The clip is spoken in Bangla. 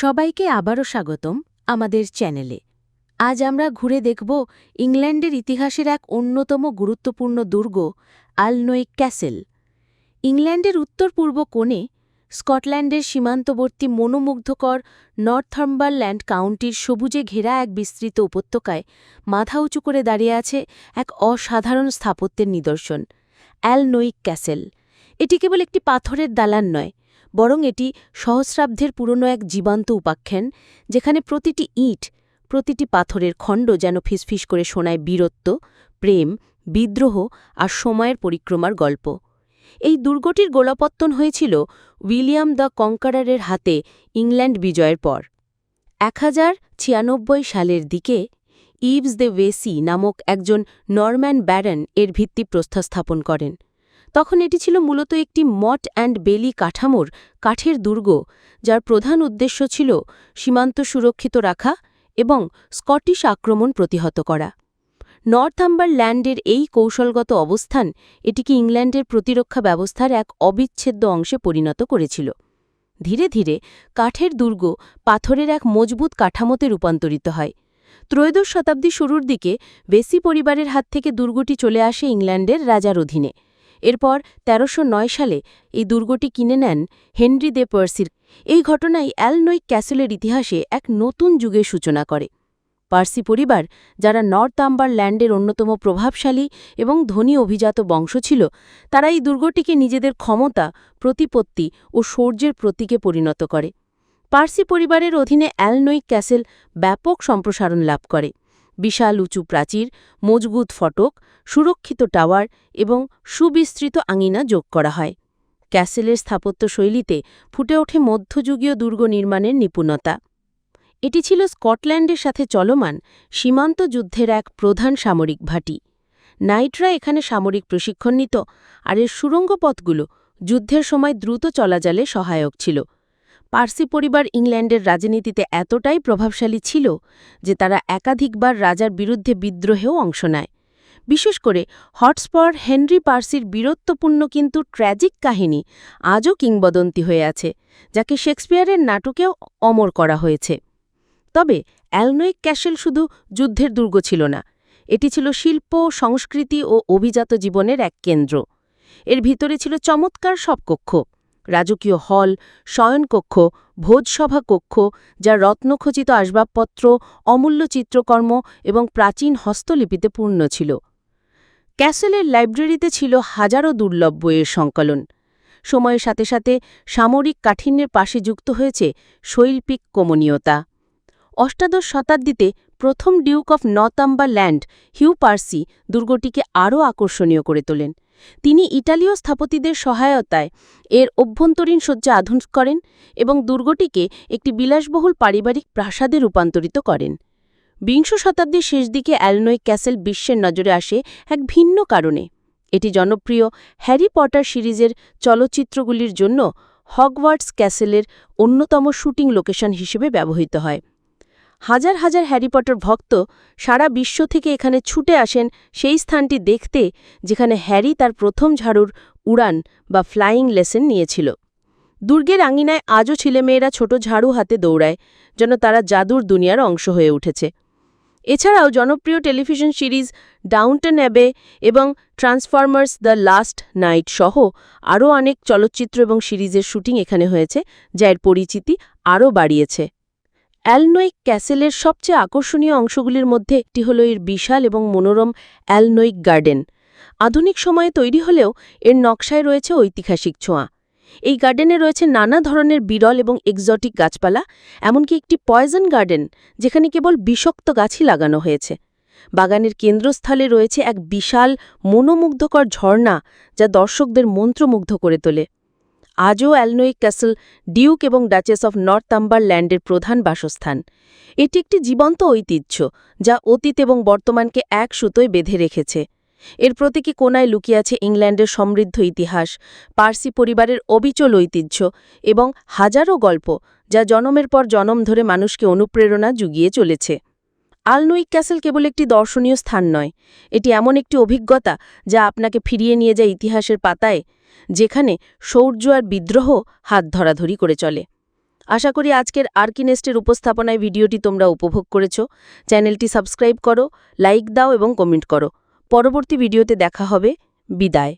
সবাইকে আবারও স্বাগতম আমাদের চ্যানেলে। আজ আমরা ঘুরে দেখব ইংল্যান্ডের ইতিহাসের এক অন্যতম গুরুত্বপূর্ণ দুর্গ আলনোইক ক্যাসেল। ইংল্যান্ডের উত্তর পূর্ব কোণে স্কটল্যান্ডের সীমান্তবর্তী মনোমুগ্ধকর নর্থাম্বারল্যান্ড কাউন্টির সবুজে ঘেরা এক বিস্তৃত উপত্যকায় মাথা উঁচু করে দাঁড়িয়ে আছে এক অসাধারণ স্থাপত্যের নিদর্শন অ্যালনোইক ক্যাসেল। এটি কেবল একটি পাথরের দালান নয় বরং এটি সহস্রাব্দের পুরনো এক জীবান্ত উপাখ্যান, যেখানে প্রতিটি ইট, প্রতিটি পাথরের খণ্ড যেন ফিসফিস করে শোনায় বীরত্ব, প্রেম, বিদ্রোহ আর সময়ের পরিক্রমার গল্প। এই দুর্গটির গোলাপত্তন হয়েছিল উইলিয়াম দ্য কঙ্কারারের হাতে ইংল্যান্ড বিজয়ের পর। এক হাজার ছিয়ানব্বই সালের দিকে ইভস দ্য ওয়েসি নামক একজন নরম্যান ব্যারন এর ভিত্তি প্রস্থাস্থাপন করেন। তখন এটি ছিল মূলত একটি মট অ্যান্ড বেলি কাঠামোর কাঠের দুর্গ, যার প্রধান উদ্দেশ্য ছিল সীমান্ত সুরক্ষিত রাখা এবং স্কটিশ আক্রমণ প্রতিহত করা। নর্থাম্বারল্যান্ডের এই কৌশলগত অবস্থান এটিকে ইংল্যান্ডের প্রতিরক্ষা ব্যবস্থার এক অবিচ্ছেদ্য অংশে পরিণত করেছিল। ধীরে ধীরে কাঠের দুর্গ পাথরের এক মজবুত কাঠামোতে রূপান্তরিত হয়। ত্রয়োদশ শতাব্দী শুরুর দিকে বেসি পরিবারের হাত থেকে দুর্গটি চলে আসে ইংল্যান্ডের রাজার অধীনে। এরপর ১৩০৯ সালে এই দুর্গটি কিনে নেন হেনরি দে পার্সির। এই ঘটনাই অ্যালনৈক ক্যাসেলের ইতিহাসে এক নতুন যুগের সূচনা করে। পার্সি পরিবার, যারা নর্থাম্বারল্যান্ডের অন্যতম প্রভাবশালী এবং ধনী অভিজাত বংশ ছিল, তারা এই দুর্গটিকে নিজেদের ক্ষমতা, প্রতিপত্তি ও শৌর্যের প্রতীকে পরিণত করে। পার্সি পরিবারের অধীনে অ্যালনৈক ক্যাসেল ব্যাপক সম্প্রসারণ লাভ করে। বিশাল উঁচু প্রাচীর, মজবুত ফটক, সুরক্ষিত টাওয়ার এবং সুবিস্তৃত আঙিনা যোগ করা হয়। ক্যাসেলের স্থাপত্য শৈলীতে ফুটে ওঠে মধ্যযুগীয় দুর্গ নির্মাণের নিপুণতা। এটি ছিল স্কটল্যান্ডের সাথে চলমান সীমান্ত যুদ্ধের এক প্রধান সামরিক ভাটি। নাইটরা এখানে সামরিক প্রশিক্ষণ নিত আর এর সুড়ঙ্গ পথগুলো যুদ্ধের সময় দ্রুত চলাচলে সহায়ক ছিল। পার্সি পরিবার ইংল্যান্ডের রাজনীতিতে এতটাই প্রভাবশালী ছিল যে তারা একাধিকবার রাজার বিরুদ্ধে বিদ্রোহেও অংশ নেয়। বিশেষ করে হটস্পর হেনরি পার্সির বীরত্বপূর্ণ কিন্তু ট্র্যাজিক কাহিনী আজও কিংবদন্তি হয়ে আছে, যাকে শেক্সপিয়ারের নাটকেও অমর করা হয়েছে। তবে অ্যালনোইক ক্যাসেল শুধু যুদ্ধের দুর্গ ছিল না, এটি ছিল শিল্প, সংস্কৃতি ও অভিজাত জীবনের এক কেন্দ্র। এর ভিতরে ছিল চমৎকার সব কক্ষ রাজকীয় হল, শয়নকক্ষ, ভোজসভা কক্ষ, যা রত্নখচিত আসবাবপত্র, অমূল্য চিত্রকর্ম এবং প্রাচীন হস্তলিপিতে পূর্ণ ছিল। ক্যাসেলের লাইব্রেরিতে ছিল হাজারো দুর্লভ বইয়ের সংকলন। সময়ের সাথে সাথে সামরিক কাঠিন্যের পাশে যুক্ত হয়েছে শৈল্পিক কমনীয়তা। অষ্টাদশ শতাব্দীতে প্রথম duke of land Hugh Percy, দুর্গটিকে আরও আকর্ষণীয় করে তোলেন। তিনি ইটালীয় স্থাপতিদের সহায়তায় এর অভ্যন্তরীণ সজ্জা আধুনিক করেন এবং দুর্গটিকে একটি বিলাসবহুল পারিবারিক প্রাসাদে রূপান্তরিত করেন। বিংশ শতাব্দীর শেষ দিকে অ্যালনয় ক্যাসেল বিশ্বের নজরে আসে এক ভিন্ন কারণে। এটি জনপ্রিয় হ্যারি পটার সিরিজের চলচ্চিত্রগুলির জন্য হগওয়ার্টস ক্যাসেলের অন্যতম শুটিং লোকেশন হিসেবে ব্যবহৃত হয়। হাজার হাজার হ্যারি পটার ভক্ত সারা বিশ্ব থেকে এখানে ছুটে আসেন সেই স্থানটি দেখতে যেখানে হ্যারি তার প্রথম ঝাড়ুর উড়ান বা ফ্লাইং লেসেন নিয়েছিল। দুর্গের আঙিনায় আজও ছেলেমেয়েরা ছোট ঝাড়ু হাতে দৌড়ায়, যেন তারা জাদুর দুনিয়ার অংশ হয়ে উঠেছে। এছাড়াও জনপ্রিয় টেলিভিশন সিরিজ ডাউনটন অ্যাবে এবং ট্রান্সফরমার্স দ্য লাস্ট নাইট সহ আরও অনেক চলচ্চিত্র এবং সিরিজের শুটিং এখানে হয়েছে, যা এর পরিচিতি আরও বাড়িয়েছে। অ্যালনোইক ক্যাসেলের সবচেয়ে আকর্ষণীয় অংশগুলির মধ্যে একটি হল এর বিশাল এবং মনোরম অ্যালনোইক গার্ডেন। আধুনিক সময়ে তৈরি হলেও এর নকশায় রয়েছে ঐতিহাসিক ছোঁয়া। এই গার্ডেনে রয়েছে নানা ধরনের বিরল এবং এক্সটিক গাছপালা, এমনকি একটি পয়জন গার্ডেন, যেখানে কেবল বিষক্ত গাছই লাগানো হয়েছে। বাগানের কেন্দ্রস্থলে রয়েছে এক বিশাল মনোমুগ্ধকর ঝর্ণা, যা দর্শকদের মন্ত্রমুগ্ধ করে তোলে। আজও অ্যালনোইক ক্যাসেল, ডিউক এবং ডাচেস অফ নর্থাম্বারল্যান্ডের প্রধান বাসস্থান। এটি একটি জীবন্ত ঐতিহ্য, যা অতীত এবং বর্তমানকে এক সুতোয় বেঁধে রেখেছে। এর প্রতীকী কোনায় লুকিয়ে আছে ইংল্যান্ডের সমৃদ্ধ ইতিহাস, পার্সি পরিবারের অবিচল ঐতিহ্য এবং হাজারো গল্প, যা জনমের পর জনম ধরে মানুষকে অনুপ্রেরণা জুগিয়ে চলেছে। আলনুইক ক্যাসেল কেবল একটি দর্শনীয় স্থান নয়, এটি এমন একটি অভিজ্ঞতা যা আপনাকে ফিরিয়ে নিয়ে যায় ইতিহাসের পাতায় যেখানে শৌর্য আর বিদ্রোহ হাত ধরাধরি করে চলে। আশা করি আজকের আর্কিনেস্টের উপস্থাপনায় ভিডিওটি তোমরা উপভোগ করেছ। চ্যানেলটি সাবস্ক্রাইব করো, লাইক দাও এবং কমেন্ট করো। পরবর্তী ভিডিওতে দেখা হবে। বিদায়।